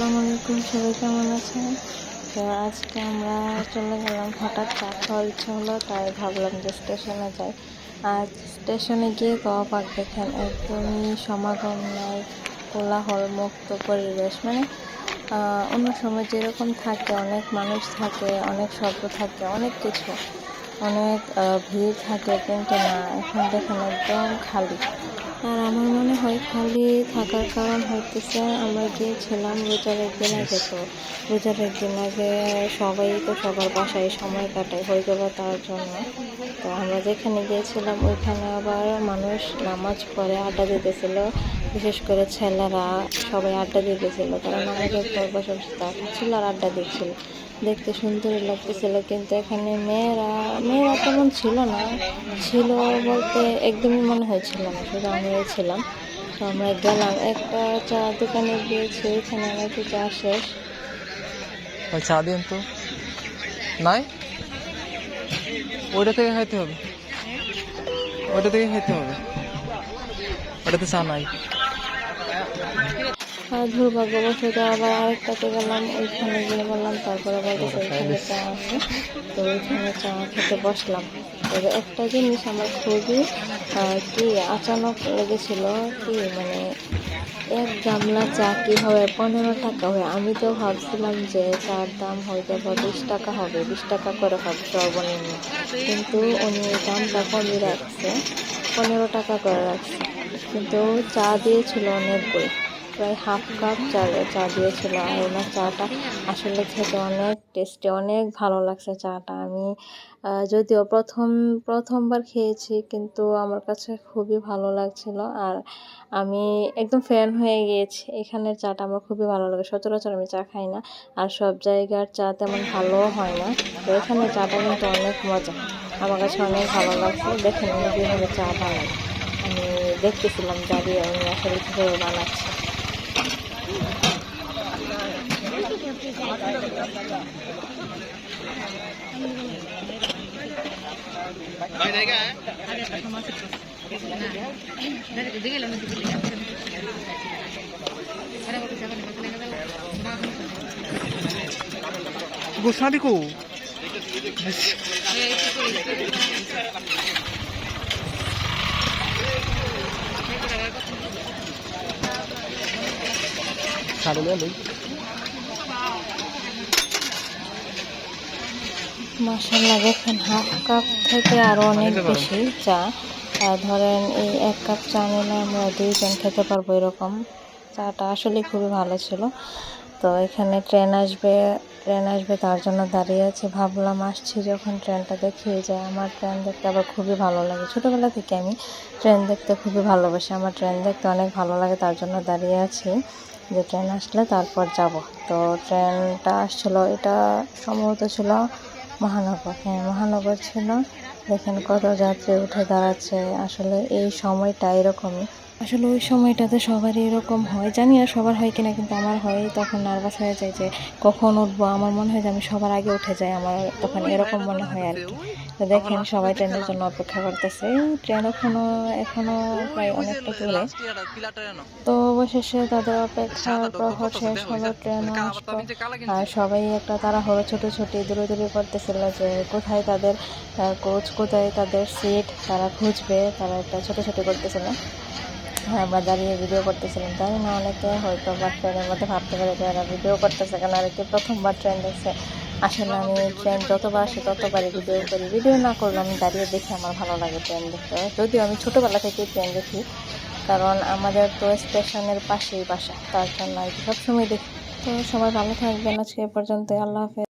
আসসালামু আলাইকুম, সবাই কেমন আছেন? তো আজকে আমরা চলে গেলাম হঠাৎ চা খাওয়ার ইচ্ছা হলো তাই ভাবলাম যে স্টেশনে যাই। আর স্টেশনে গিয়ে গবাক দেখেন, একদমই সমাগম নাই কোলাহল মুক্ত পরিবেশ। মানে অন্য সময় যেরকম থাকে, অনেক মানুষ থাকে, অনেক শব্দ থাকে, অনেক কিছু। অনেক ভিড় থাকে, কিন্তু না, এখন দেখেন একদম খালি। আর আমার মনে হয় খালি থাকার কারণ হইতেছে আমরা গিয়েছিলাম রোজার একদিন আগে তো। রোজার একদিন আগে সবাই তো সবার বাসায় সময় কাটায় হয়ে গেল তার জন্য। তো আমরা যেখানে গিয়েছিলাম ওইখানে আবার মানুষ নামাজ পড়ে আড্ডা দিতেছিল। বিশেষ করে ছেলেরা সবাই আড্ডা দিতেছিল। তারা নামাজের পর বসে খাচ্ছিল আর আড্ডা দিচ্ছিল। দেখতে সুন্দরই লাগতেছিল কিন্তু এখানে মেয়েরা মেয়েরা তেমন ছিল না। ছিল বলতে একদমই মনে হয়েছিল না। শুধু আমরাই ছিলাম তো আমরা গেলাম। একটা চা দোকানে গিয়েছি ওইখানে আমার একটু চা শেষ। চা দিন তো। নাই? ওইটা থেকে খাইতে হবে। ওইটা থেকে খাইতে হবে। ওটাতে চা নাই। দুর্ভাগ্যবশত আবার আরেকটাতে গেলাম ওইখানে গিয়ে বললাম তারপর আবার ওইখানে চা আছে। তো ওইখানে চা খেতে বসলাম। তবে একটা জিনিস আমার খুবই কি আচানক লেগেছিল কি মানে এক গামলা চা কি হবে পনেরো টাকা হয় আমি তো ভাবছিলাম যে চার দাম হয়তো বা বিশ টাকা হবে বিশ টাকা করে হবে সর্বনিম্ন। কিন্তু উনি দামটা কমিয়ে রাখছে পনেরো টাকা করে রাখছে। কিন্তু চা দিয়েছিল অনেকগুলো। প্রায় হাফ কাপ চা চা দিয়েছিল আর ওনার চাটা আসলে খেতে অনেক টেস্টি অনেক ভালো লাগছে চাটা। আমি যদিও প্রথম, প্রথমবার খেয়েছি কিন্তু আমার কাছে খুবই ভালো লাগছিল। আর আমি একদম ফ্যান হয়ে গিয়েছি। এখানের চাটা আমার খুবই ভালো লাগে। সচরাচর আমি চা খাই না। আর সব জায়গার চা তেমন ভালোও হয় না। তো এখানের চাটা কিন্তু অনেক মজা। আমার কাছে অনেক ভালো লাগছে। দেখেন উনি কীভাবে চা বানান আমি দেখতেছিলাম দাঁড়িয়ে উনি আসলে কীভাবে বানাচ্ছে। গোসাদি কো সাড়ে লই মশলা দেখেন, হাফ কাপ থেকে আরও অনেক বেশি চা। ধরেন, এই এক কাপ চা নিলে আমরা দুইজন খেতে পারব এরকম। চাটা আসলে খুবই ভালো ছিল। তো এখানে ট্রেন আসবে ট্রেন আসবে তার জন্য দাঁড়িয়ে আছি। ভাবলাম আসছি যখন ট্রেনটা দেখিয়ে যায় আমার ট্রেন দেখতে আবার খুবই ভালো লাগে। ছোটোবেলা থেকে আমি ট্রেন দেখতে খুবই ভালোবাসি। আমার ট্রেন দেখতে অনেক ভালো লাগে, তার জন্য দাঁড়িয়ে আছি যে ট্রেন আসলে তারপর যাব। তো ট্রেনটা আসছিল, এটা সম্ভবত ছিল মহানগর। হ্যাঁ মহানগর ছিল দেখেন কত যাত্রী উঠে দাঁড়াচ্ছে। আসলে এই সময়টা এরকমই। আসলে ওই সময়টাতে সবারই এরকম হয়। জানি আর সবার হয় কিনা, কিন্তু আমার হয় তখন নার্ভাস হয়ে যায় যে কখন উঠবো। আমার মনে হয় যে আমি সবার আগে উঠে যাই, আমার তখন এরকম মনে হয় আর কি। দেখেন সবাই ট্রেনের জন্য অপেক্ষা করতেছে। ট্রেন এখনও এখনও প্রায় অনেকটা দূরে তো অবশেষে তাদের অপেক্ষা প্রহর শেষ হলো ট্রেনও আসলো আর সবাই একটা তারা তাড়াহুড়ো ছোটাছুটি দূরে দূরে করতেছিল যে কোথায় তাদের কোচ কোথায় তাদের সিট তারা খুঁজবে তারা একটা ছোটাছুটি করতেছিল। হ্যাঁ আমরা দাঁড়িয়ে ভিডিও করতেছিলাম তাই না অনেকে হয়তো বা ট্রেনের মধ্যে ভাবতে পারে যে এরা ভিডিও করতেছে কেন? আর কি প্রথমবার ট্রেন দেখছে আসলে আমি ট্রেন যতবার আসে ততবারই ভিডিও করি। ভিডিও না করলে আমি দাঁড়িয়ে দেখি আমার ভালো লাগে ট্রেন দেখতে। যদিও আমি ছোটোবেলা থেকেই ট্রেন দেখি, কারণ আমাদের তো স্টেশনের পাশেই বাসা, তার জন্য আর কি সবসময় দেখি। তো সবাই ভালো থাকবেন আজকে এ পর্যন্ত আল্লাহ হাফেজ।